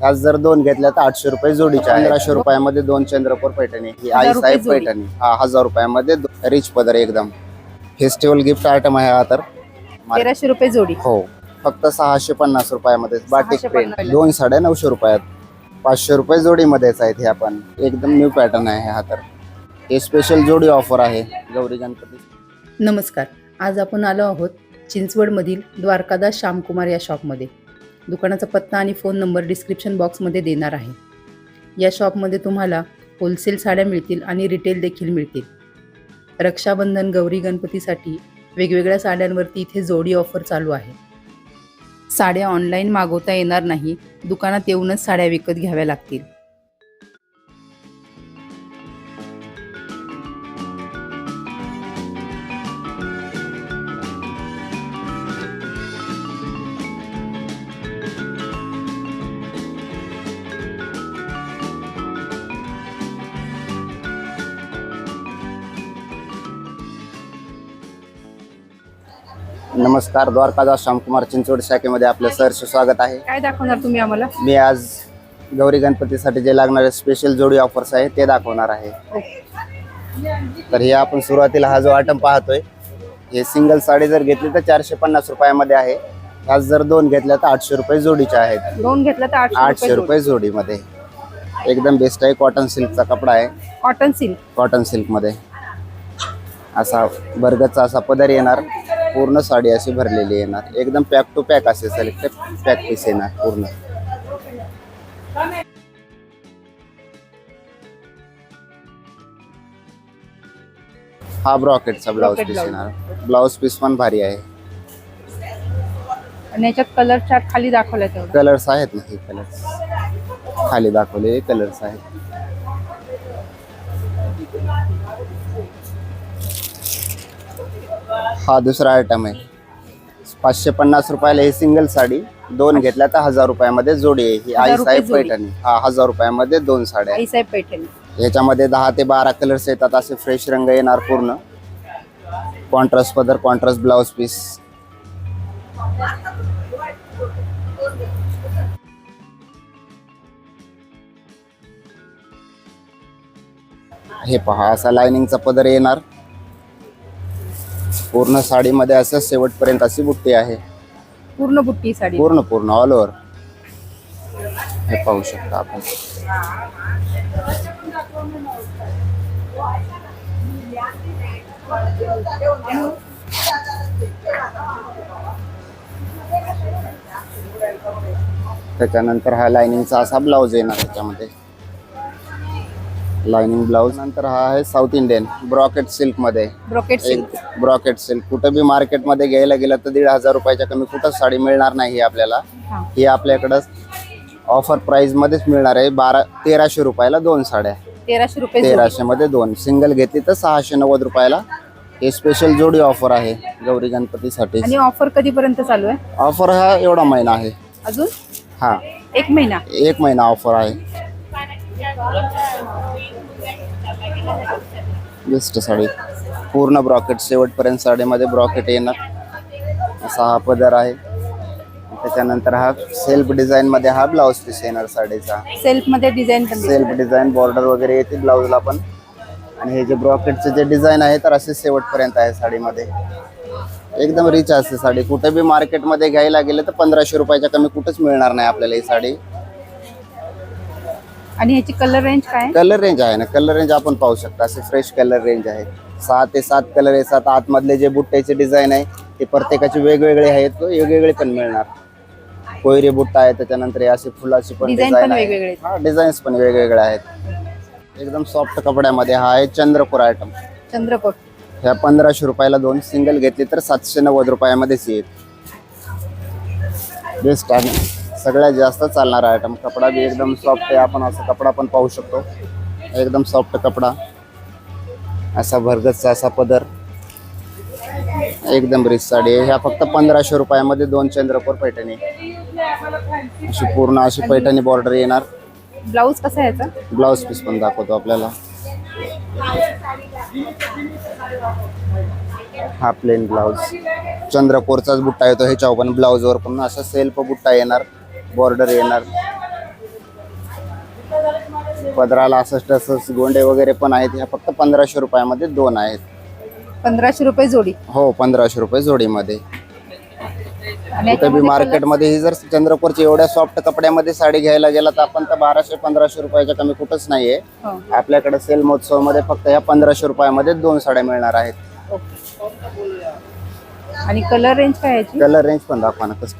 ह्याच जर दोन घेतल्या तर आठशे रुपये जोडीच्या. पंधराशे रुपयामध्ये दोन चंद्रपूर पैठणी ही आई साहेब जोडी. पैठणी. हा हजार रुपयामध्ये रिच पदर एकदम. फेस्टिवल गिफ्ट आयटम आहे हा तर. तेराशे रुपये जोडी. हो फक्त सहाशे पन्नास रुपयामध्ये. बाटिक पन्नास. दोन साड्या नऊशे रुपयात. पाचशे रुपये जोडीमध्येच आहेत हे आपण. एकदम न्यू पॅटर्न आहे हा तर. हे स्पेशल जोडी ऑफर आहे. गौरी गणपती. नमस्कार. आज आपण आलो आहोत चिंचवडमधील द्वारकादास श्यामकुमार या शॉपमध्ये दुकानाचा पत्ता आणि फोन नंबर डिस्क्रिप्शन बॉक्समध्ये देणार आहे. या शॉपमध्ये तुम्हाला होलसेल साड्या मिळतील आणि रिटेल देखील मिळतील. रक्षाबंधन गौरी गणपतीसाठी वेगवेगळ्या साड्यांवरती इथे जोडी ऑफर चालू आहे. साड्या ऑनलाईन मागवता येणार नाही. दुकानात येऊनच साड्या विकत घ्याव्या लागतील. नमस्कार द्वारकादास श्यामकुमार चिंचवड शाखेमध्ये आपलं सहर्ष स्वागत आहे. काय दाखवणार तुम्ही आम्हाला? मी आज गौरी गणपतीसाठी जे लागणारे स्पेशल जोडी ऑफर्स आहे ते दाखवणार आहे. तर हे आपण सुरुवातीला हा जो आयटम पाहतोय हे सिंगल साडी जर घेतली तर चारशे पन्नास रुपयामध्ये आहे. ह्याच जर दोन घेतल्या तर आठशे रुपये जोडीच्या आहेत. दोन घेतलं तर आठशे रुपये जोडीमध्ये. एकदम बेस्ट आहे कॉटन सिल्कचा कपडा आहे. कॉटन सिल्क कॉटन सिल्कमध्ये असा बर्गतचा असा पदर येणार. पूर्ण साडी अशी भरलेली येणार एकदम पॅक टू पॅक असे सिलेक्टेड पॅक पीस येणार पूर्ण. हा ब्रॉकेटचा ब्लाऊज पीस. येणार. ब्लाऊज पीस पण भारी आहे. आणि याच्यात कलर चार्ट खाली दाखवलाय कलर्स आहेत ना हे कलर्स खाली दाखवलेले कलर्स आहेत. हा दुसरा आयटम आहे. पाचशे पन्नास रुपयाला ही सिंगल साडी दोन घेतल्या तर हजार रुपयामध्ये जोडी आहे. ही हजार आई रुपये साहेब जोडी. पैठणी. हा हजार रुपयामध्ये दोन साड्या आई साहेब पैठणी. याच्यामध्ये दहा ते बारा कलर्स येतात असे फ्रेश रंग येणार पूर्ण. कॉन्ट्रास्ट पदर कॉन्ट्रास्ट ब्लाउज पीस हे पहा असा लाइनिंगचा पदर येणार. पूर्ण साडीमध्ये असं शेवटपर्यंत अशी बुट्टी आहे. पूर्ण बुट्टी साडी. पूर्ण पूर्ण ऑल ओव्हर हे पाहू शकता आपण. त्याच्यानंतर हा लाइनिंगचा असा ब्लाऊज येणार त्याच्यामध्ये. लाइनिंग ब्लाऊज नंतर हा आहे साऊथ इंडियन ब्रॉकेट सिल्कमध्ये ब्रोकेट एक सिल्क. Brocade silk. कुठं बी मार्केटमध्ये घ्यायला गेलं तर दीड हजार रुपयाच्या कमी कुठंच साडी मिळणार नाही आपल्याला. हा. ही आपल्याकडं ऑफर प्राइस मध्येच मिळणार आहे. बारा तेराशे रुपयाला दोन साड्या तेराशे रुपये जोडी. तेराशे मध्ये दोन. सिंगल घेतली तर सहाशे नव्वद रुपयाला हे स्पेशल जोडी ऑफर आहे गौरी गणपतीसाठी. आणि ऑफर कधीपर्यंत चालू आहे? ऑफर हा एवढा महिना आहे. अजून? हा. एक महिना. एक महिना ऑफर आहे. बेस्ट साडी पूर्ण ब्रॉकेट शेवटपर्यंत साडीमध्ये ब्रॉकेट येणार. असा हा पदर आहे. त्याच्यानंतर हा सेल्फ डिझाईन मध्ये हा ब्लाऊज पीस येणार साडीचा. सेल्फमध्ये डिझाईन. सेल्फ डिझाईन बॉर्डर वगैरे येते ब्लाऊजला पण. आणि हे जे ब्रॉकेटचे जे डिझाईन आहे तर असे शेवटपर्यंत आहे साडीमध्ये. एकदम रिच असते साडी. कुठे बी मार्केटमध्ये घ्यायला गेलं तर पंधराशे रुपयाच्या कमी कुठंच मिळणार नाही आपल्याला ही साडी. आणि ह्याची कलर रेंज काय? आहे? कलर रेंज आहे ना कलर रेंज आपण पाहू शकता. असे फ्रेश कलर रेंज आहे सहा ते सात कलर येतात आतमधले जे बुट्ट्याचे डिझाईन आहे ते प्रत्येकाचे वेगवेगळे आहेत. वेगवेगळे पण मिळणार. कोयरी बुट्टा आहे त्याच्यानंतर हे असे फुलाची पण Design डिझाईन पण आहे वेगवेगळे आहेत. हा डिझाईन्स पण वेगवेगळे आहेत. एकदम सॉफ्ट कपड्यामध्ये हा आहे चंद्रपूर आयटम चंद्रकोट ह्या पंधराशे रुपयाला दोन सिंगल घेतली तर सातशे नव्वद रुपयामध्येच येईल. बेस्ट आहे. सगळ्यात जास्त चालणारा आयटम कपडा बी एकदम सॉफ्ट आहे. आपण असा कपडा पण पाहू शकतो. एकदम सॉफ्ट कपडा. असा भरगतचा असा पदर. एकदम रिच साडी आहे. ह्या फक्त पंधराशे रुपयामध्ये दोन चंद्रपूर पैठणी. अशी पूर्ण अशी पैठणी बॉर्डर येणार. ब्लाऊज कसा आहे याचा? ब्लाऊज पीस पण दाखवतो आपल्याला. हा प्लेन ब्लाऊज चंद्रकोरचाच बुट्टा येतो. ह्याच्यावर पण ब्लाऊजवर पण असा सेल्फ बुट्टा येणार. बॉर्डर येणार. पदराला असं टसस गोंडे वगैरे पण आहेत. ह्या फक्त पंधराशे रुपयामध्ये दोन आहेत. पंधराशे रुपये जोडी. हो पंधराशे रुपये जोडीमध्ये. आणि कुठे बी मार्केटमध्ये ही जर चंद्रपूरची एवढ्या सॉफ्ट कपड्यामध्ये साडी घ्यायला गेला तर आपण तर बाराशे पंधराशे रुपयाच्या कमी कुठंच नाहीये. हो. आपल्याकडे सेल महोत्सवमध्ये फक्त ह्या पंधराशे रुपयामध्ये दोन साड्या मिळणार आहेत. आणि कलर रेंज काय याची? कलर रेंज पण दाखवा ना कसं.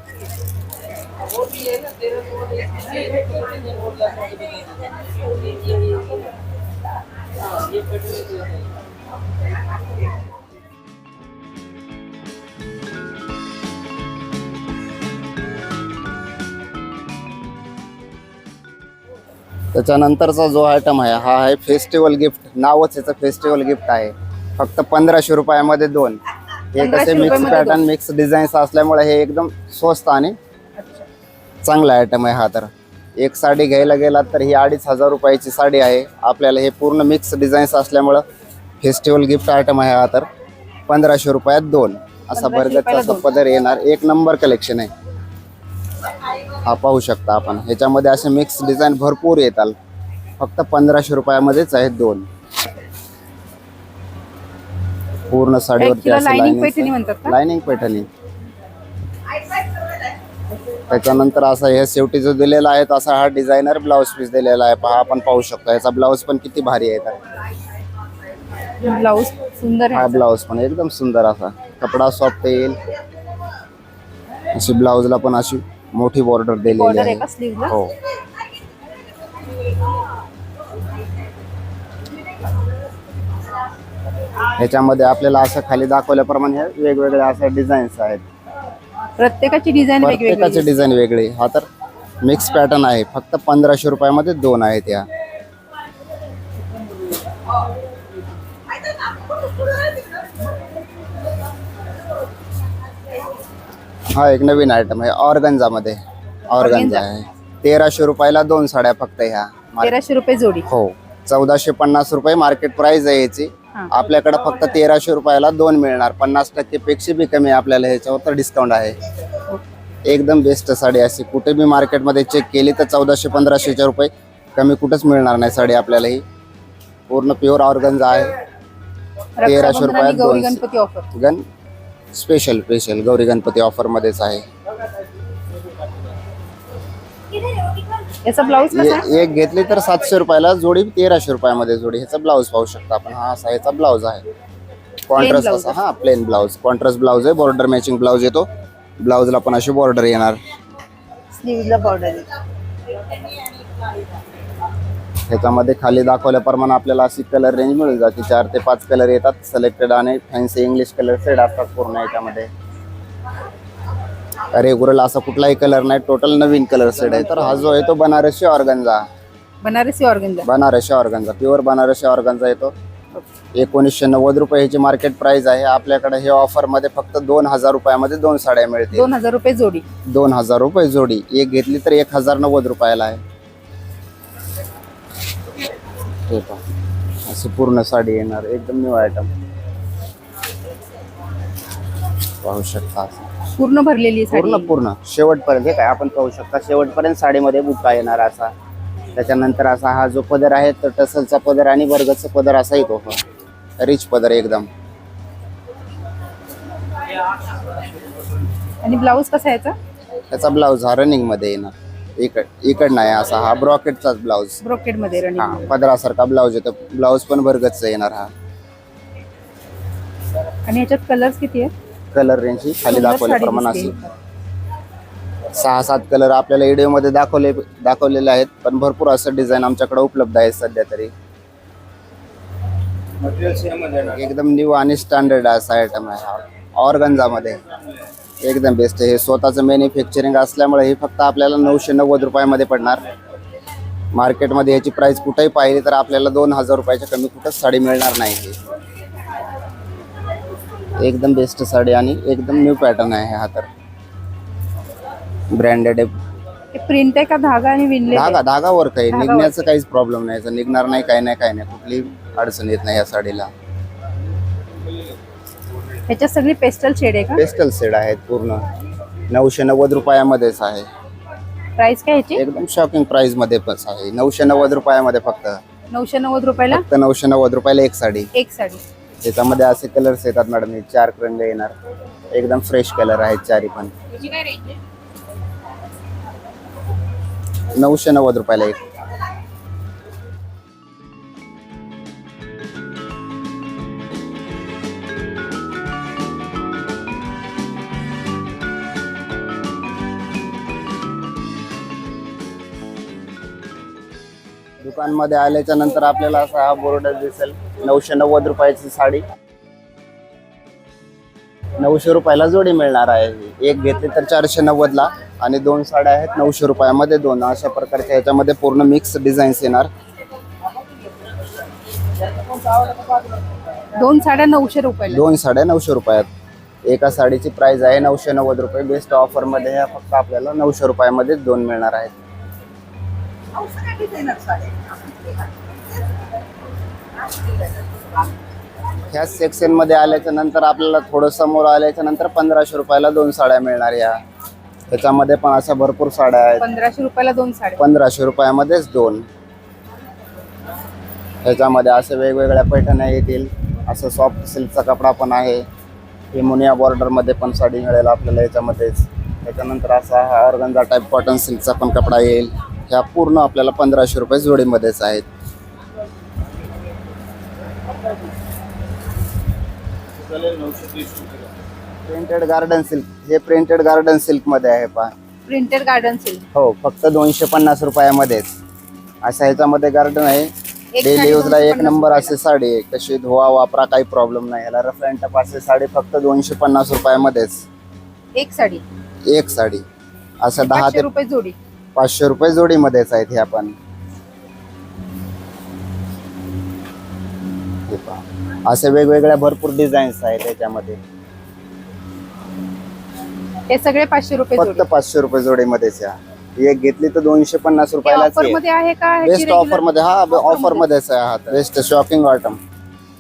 त्याच्यानंतरचा जो आयटम आहे हा आहे फेस्टिवल गिफ्ट नावच याचं फेस्टिवल गिफ्ट आहे. फक्त पंधराशे रुपयामध्ये दोन. हे 1500 कसे मिक्स पॅटर्न मिक्स डिझाईन्स असल्यामुळे हे एकदम स्वस्त आणि चांगला आयटम आहे हा तर. एक साडी घ्यायला गेलात तर ही अडीच हजार रुपयाची साडी आहे. आपल्याला हे पूर्ण मिक्स डिझाईन्स असल्यामुळं फेस्टिवल गिफ्ट आयटम आहे हा तर. पंधराशे रुपयात दोन. असा 1500 बर्गरचा रुपयाला असा. पदर येणार. एक नंबर कलेक्शन आहे. हा पाहू शकता आपण. ह्याच्यामध्ये असे मिक्स डिझाईन भरपूर येतात फक्त पंधराशे रुपयामध्येच आहेत दोन. पूर्ण साडीवरती lining पैठणी. त्याच्यानंतर असा हे शेवटी जो दिलेला आहे तसा हा डिझायनर ब्लाऊज पीस दिलेला आहे. पहा आपण पाहू शकतो. याचा ब्लाऊज पण किती भारी आहे. तर ब्लाऊज सुंदर हा ब्लाऊज पण एकदम सुंदर असा. कपडा सॉफ्ट येईल. अशी ब्लाऊजला पण अशी मोठी बॉर्डर दिलेली आहे हो. ह्याच्यामध्ये आपल्याला असं खाली दाखवल्याप्रमाणे हे वेगवेगळे असे डिझाईन्स आहेत. प्रत्येकाची डिझाईन वेगवेगळी. प्रत्येकाचे डिझाईन वेगळी. हा तर मिक्स पॅटर्न आहे. फक्त पंधराशे रुपयामध्ये दोन आहेत या. हा एक नवीन आयटम आहे. ऑर्गन्झा मध्ये ऑर्गन्झा. आहे तेराशे रुपयाला दोन साड्या फक्त ह्या. तेराशे रुपये जोडी. हो. चौदाशे पन्नास रुपये मार्केट प्राइस आहे याची. आपल्याकडे फक्त तेराशे रुपयाला दोन मिळणार. पन्नास टक्के पेक्षा बी कमी आपल्याला ह्याच्यावर तर डिस्काउंट आहे. एकदम बेस्ट साडी अशी. कुठे बी मार्केटमध्ये चेक केली तर चौदाशे पंधराशेच्या रुपये कमी कुठंच मिळणार नाही साडी आपल्याला ही. पूर्ण प्युअर ऑर्गन्झ आहे. तेराशे रुपयात गौरी दोन गणपती ऑफर गण special special Gauri Ganpati offer मध्येच आहे. याचा ब्लाऊज कसा आहे? ए- एक घेतली तर सातशे रुपयाला जोडी तेराशे रुपयामध्ये जोडी. ह्याचा ब्लाऊज पाहू शकता आपण. हा असा ह्याचा ब्लाऊज आहे. कॉन्ट्रास्ट blouse असा हा प्लेन ब्लाऊज कॉन्ट्रास्ट ब्लाऊज आहे. बॉर्डर मॅचिंग ब्लाऊज येतो. ब्लाऊजला पण अशी बॉर्डर येणार. बॉर्डर ह्याच्यामध्ये खाली दाखवल्याप्रमाणे आपल्याला अशी कलर रेंज मिळून जाते. चार ते पाच कलर येतात. सिलेक्टेड आणि फॅन्सी इंग्लिश कलर सेट असतात पूर्ण याच्यामध्ये. रेग्युलर असा कुठलाही कलर नाही. टोटल नवीन कलर सेट आहे. तर हा जो आहे तो Banarasi organza Banarasi ऑर्गनचा Banarasi organza pure Banarasi organza येतो. एकोणीसशे नव्वद रुपये ह्याची मार्केट प्राइस आहे. आपल्याकडे हे ऑफरमध्ये फक्त दोन हजार रुपयामध्ये दोन साड्या मिळतील. दोन हजार रुपये जोडी. दोन हजार रुपये जोडी. एक घेतली तर एक हजार नव्वद रुपयाला आहे. हे पहा. अशी पूर्ण साडी येणार. एकदम न्यू आयटम पाहू शकता असं. पूर्ण भरलेली आहे पूर्ण साडी पूर्ण. शेवटपर्यंत हे काय आपण पाहू शकता शेवटपर्यंत साडीमध्ये बुक्का येणार असा. त्याच्यानंतर असा हा जो पदर आहे तर टसलचा पदर आणि वर्गाचा पदर असा येतो रिच पदर एकदम. आणि ब्लाऊज कसा याचा? त्याचा ब्लाऊज हा रनिंगमध्ये येणार. इकड इकड नाही असा हा ब्रॉकेटचाच ब्लाऊज. ब्रोकेडमध्ये हा रनिंग पदरासारखा ब्लाऊज येतो ब्लाऊज पण भरगतच येणार हा. आणि याच्यात कलर्स किती आहे कलर रेंज ही खाली दाखवल्याप्रमाणे दिसते. सहा सात कलर आपल्याला व्हिडिओमध्ये दाखवले दाखवलेले आहेत. पण भरपूर असं डिझाईन आमच्याकडे उपलब्ध आहे सध्या तरी. एकदम न्यू आणि स्टँडर्ड असा आयटम आहे हा. ऑर्गन्झा मध्ये. एकदम बेस्ट हे स्वतःचं मॅन्युफॅक्चरिंग असल्यामुळे हे फक्त आपल्याला नऊशे नव्वद रुपयामध्ये पडणार. मार्केटमध्ये याची प्राइस कुठेही पाहिली तर आपल्याला दोन हजार रुपयाच्या कमी कुठंच साडी मिळणार नाही. ही. एकदम बेस्ट साडी आणि एकदम न्यू पॅटर्न आहे हा तर. ब्रँडेड आहे. हे प्रिंट आहे का धागा आणि विणले धागा धागा वर्क आहे. निघण्याचं काहीच प्रॉब्लेम नाही. याचं निघणार नाही काही नाही काही नाही. कुठली अडचण येत नाही या साडीला. ह्याच्यात सगळी पेस्टल शेड आहे का? पेस्टल सेड आहेत पूर्ण. नऊशे नव्वद रुपयामध्येच आहे. प्राइस काय ह्याची एकदम शॉकिंग प्राइसमध्ये पण आहे. नऊशे नव्वद रुपयामध्ये फक्त. नऊशे नव्वद रुपयाला? फक्त नऊशे नव्वद रुपयाला एक साडी. एक साडी. त्याच्यामध्ये असे कलर्स येतात मॅडम हे चार रंग येणार. एकदम फ्रेश कलर आहेत चारी पण. नऊशे नव्वद रुपयाला एक. दुकानमध्ये आल्याच्यानंतर आपल्याला असा हा बोर्ड दिसेल. नऊशे नव्वद रुपयाची साडी. नऊशे रुपयाला जोडी मिळणार आहे. एक घेतली तर चारशे नव्वदला आणि दोन साड्या आहेत नऊशे रुपयामध्ये दोन. अशा प्रकारच्या ह्याच्यामध्ये पूर्ण मिक्स डिझाईन्स येणार. दोन साड्या नऊशे रुपयाला. दोन साड्या नऊशे रुपयात. एका साडीची प्राइस आहे नऊशे नव्वद रुपये. बेस्ट ऑफरमध्ये ह्या फक्त आपल्याला नऊशे रुपयामध्येच दोन मिळणार आहेत. ह्या सेक्शनमध्ये आल्याच्यानंतर आपल्याला थोडं समोर आल्याच्यानंतर पंधराशे रुपयाला दोन साड्या मिळणार या. त्याच्यामध्ये पण अशा भरपूर साड्या आहेत. पंधराशे रुपयाला दोन साड्या. पंधराशे रुपयामध्येच दोन. ह्याच्यामध्ये असे वेगवेगळ्या पैठण्या येतील. असं सॉफ्ट सिल्कचा कपडा पण आहे. हे मुनिया बॉर्डरमध्ये पण साडी मिळेल आपल्याला याच्यामध्येच. त्याच्यानंतर असा हा ऑर्गंजा टाईप कॉटन सिल्कचा पण कपडा येईल. ह्या पूर्ण आपल्याला पंधराशे रुपये जोडीमध्येच आहेत. प्रिंटेड गार्डन सिल्क हे प्रिंटेड गार्डन सिल्कमध्ये आहे पहा. प्रिंटेड गार्डन सिल्क हो फक्त दोनशे पन्नास रुपयामध्येच. अशा ह्याच्यामध्ये गार्डन आहे. डेली यूजला एक 250 नंबर. असे साडी आहे. कशी धुवा वापरा काही प्रॉब्लेम नाही. याला रफ अँड टफ असे साडी फक्त दोनशे पन्नास रुपयामध्येच. एक साडी. एक साडी. असं दहा ते रुपये जोडी. पाचशे रुपये जोडीमध्येच आहेत हे पहा. असे वेगवेगळ्या भरपूर डिझाईन्स आहेत त्याच्यामध्ये हे सगळे पाचशे रुपये फक्त पाचशे रुपये जोडीमध्येच या. एक घेतली तर दोनशे पन्नास ह्याची बेस्ट? ऑफरमध्ये हा ऑफर मध्येच आहे हा. बेस्ट शॉपिंग आयटम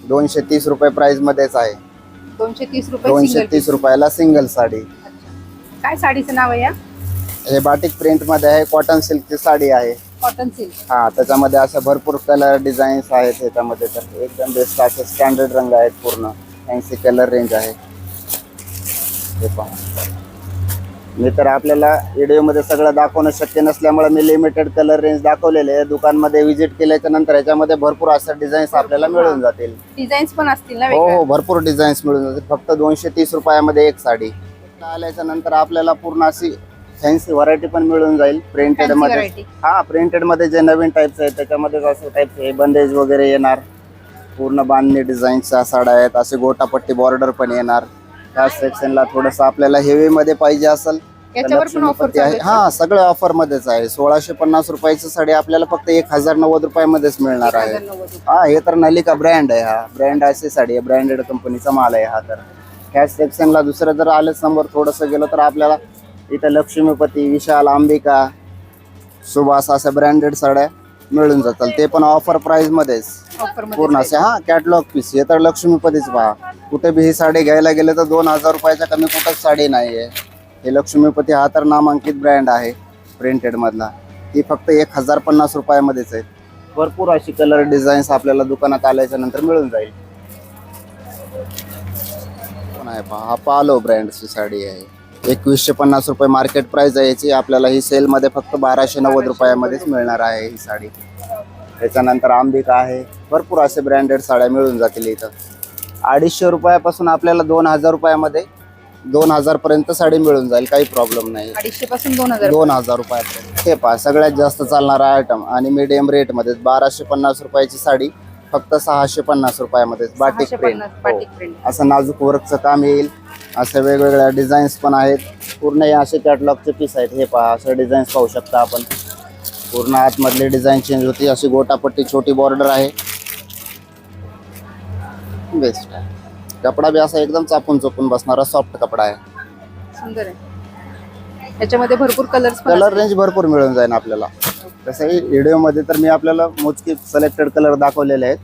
दोनशे तीस रुपये प्राइस मध्येच आहे. दोनशे तीस रुपये दोनशे तीस रुपयाला सिंगल साडी. काय साडीचं नाव आहे या? हे बाटिक प्रिंटमध्ये आहे कॉटन सिल्कची साडी आहे. कॉटन सिल्क हा त्याच्यामध्ये असं भरपूर कलर डिझाईन्स आहेत त्याच्यामध्ये तर एकदम बेस्ट असे स्टँडर्ड रंग आहेत पूर्ण. फॅन्सी कलर रेंज आहे. हे पहा. मी तर आपल्याला व्हिडिओमध्ये सगळं दाखवणं शक्य नसल्यामुळे मी लिमिटेड कलर रेंज दाखवलेले आहे. दुकानमध्ये व्हिजिट केल्याच्यानंतर याच्यामध्ये भरपूर असं डिझाईन्स आपल्याला मिळून जातील. डिझाईन्स पण असतील ना हो हो भरपूर डिझाईन्स मिळून जातील. फक्त दोनशे तीस रुपयामध्ये एक साडी. आल्याच्यानंतर आपल्याला पूर्ण अशी फॅन्सी व्हरायटी पण मिळून जाईल. प्रिंटेड Fancy मध्ये. variety. हा प्रिंटेडमध्ये जे नवीन टाईप्स आहेत त्याच्यामध्ये असं टाईप हे बंदेज वगैरे येणार. पूर्ण बांधणी डिझाईनच्या साड्या आहेत. असे गोटापट्टी बॉर्डर पण येणार. त्या सेक्शनला थोडस आपल्याला हेवी मध्ये पाहिजे असेल तर याच्यावर पण ऑफर लक्ष्मीपती आहे. हा सगळं ऑफर मध्येच आहे. सोळाशे पन्नास रुपयाची साडी आपल्याला फक्त एक हजार नव्वद रुपयामध्येच मिळणार आहे. हा हे तर नलिका ब्रँड आहे हा. ब्रँड अशी साडी आहे. ब्रँडेड कंपनीचा माल आहे हा तर. ह्या सेक्शनला दुसरं जर आलं समोर थोडंसं गेलं तर आपल्याला इथं लक्ष्मीपती विशाल अंबिका सुभाष अशा ब्रँडेड साड्या मिळून जातात. ते पण ऑफर प्राइस मध्येच. पूर्ण असे हा कॅटलॉग पीस हे तर लक्ष्मीपतीच पहा. कुठे बी ही साडी घ्यायला गेले तर दोन हजार रुपयाच्या कमी कुठंच साडी नाही आहे हे लक्ष्मीपती हा तर नामांकित ब्रँड आहे प्रिंटेड मधला. ती फक्त एक हजार पन्नास रुपयामध्येच आहे. भरपूर अशी कलर डिझाईन्स आपल्याला दुकानात आल्याच्यानंतर मिळून जाईल. पण आहे पहा हा पालो ब्रँडची साडी आहे. एकवीसशे पन्नास रुपये मार्केट प्राइस आहे. याची आपल्याला ही सेलमध्ये फक्त बाराशे नव्वद रुपयामध्येच मिळणार आहे ही साडी. त्याच्यानंतर अंबिका आहे. भरपूर असे ब्रँडेड साड्या मिळून जातील इथं. अडीचशे रुपयापासून आपल्याला दोन हजार रुपयामध्ये दोन हजार पर्यंत साडी मिळून जाईल. काही प्रॉब्लेम नाही. अडीचशे पासून दोन हजार दोन हजार रुपयापर्यंत. हे पहा सगळ्यात जास्त चालणारा आयटम आणि मीडियम रेटमध्ये बाराशे पन्नास रुपयाची साडी फक्त सहाशे पन्नास रुपयामध्ये बाटिक प्रिंट प्रिंट असं नाजूक वर्कचं काम येईल. असे वेगवेगळ्या डिझाईन्स पण आहेत. पूर्ण हे असे कॅटलॉगचे पीस आहेत. हे पहा असे डिझाईन्स पाहू शकता आपण. पूर्ण आतमधली डिझाईन चेंज होती. अशी गोटापट्टी छोटी बॉर्डर आहे. बेस्ट आहे. कपडा बी असा एकदम चापून चोपून बसणारा सॉफ्ट कपडा आहे. सुंदर आहे. याच्यामध्ये भरपूर कलर्स पण कलर रेंज भरपूर मिळून जाईल आपल्याला. तसंही व्हिडिओमध्ये तर मी आपल्याला मोजके सिलेक्टेड कलर दाखवलेले आहेत.